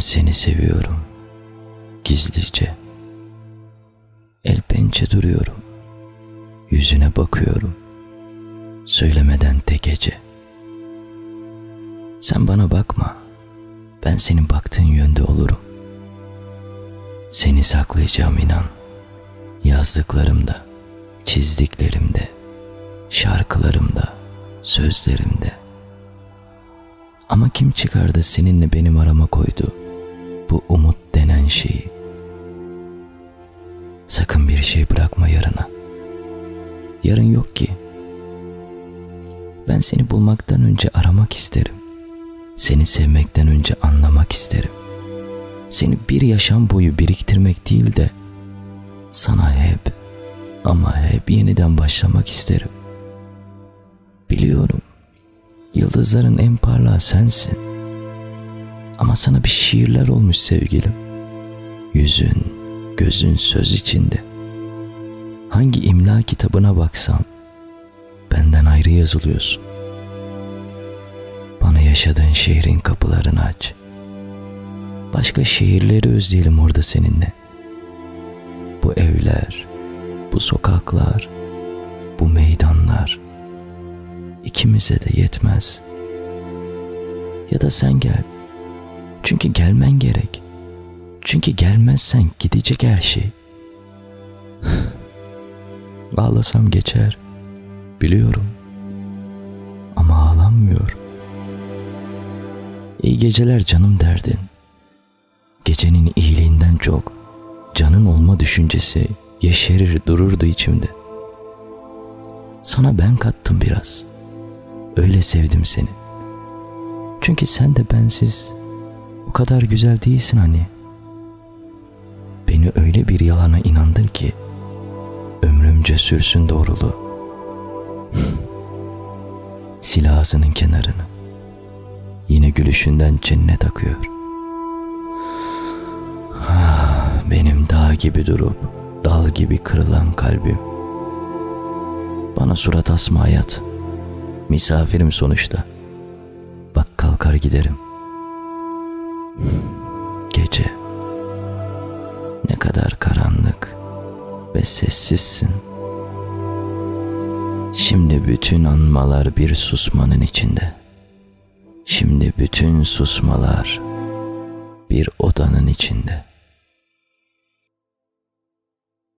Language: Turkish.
seni seviyorum. Gizlice. El pençe duruyorum. Yüzüne bakıyorum. Söylemeden tek gece. Sen bana bakma. Ben senin baktığın yönde olurum. Seni saklayacağım inan. Yazdıklarımda, çizdiklerimde, şarkılarımda, sözlerimde. Ama kim çıkardı seninle benim arama koydu şeyi? Sakın bir şey bırakma yarına. Yarın yok ki. Ben seni bulmaktan önce aramak isterim. Seni sevmekten önce anlamak isterim. Seni bir yaşam boyu biriktirmek değil de sana hep ama hep yeniden başlamak isterim. Biliyorum. Yıldızların en parlağı sensin. Ama sana bir şiirler olmuş sevgilim. Yüzün, gözün söz içinde. Hangi imla kitabına baksam benden ayrı yazılıyorsun. Bana yaşadığın şehrin kapılarını aç. Başka şehirleri özleyelim orada seninle. Bu evler, bu sokaklar, bu meydanlar ikimize de yetmez. Ya da sen gel. Çünkü gelmen gerek. Çünkü gelmezsen gidecek her şey. Ağlasam geçer. Biliyorum. Ama ağlanmıyor. İyi geceler canım derdin. Gecenin iyiliğinden çok canın olma düşüncesi yeşerir dururdu içimde. Sana ben kattım biraz. Öyle sevdim seni. Çünkü sen de bensiz o kadar güzel değilsin hani. Beni öyle bir yalana inandır ki ömrümce sürsün doğruluğu. Sil kenarını. Yine gülüşünden cennet akıyor. Ah, Benim dağ gibi durup dal gibi kırılan kalbim. Bana surat asma hayat. Misafirim sonuçta. Bak kalkar giderim. Kadar karanlık ve sessizsin. Şimdi bütün anmalar bir susmanın içinde. Şimdi bütün susmalar bir odanın içinde.''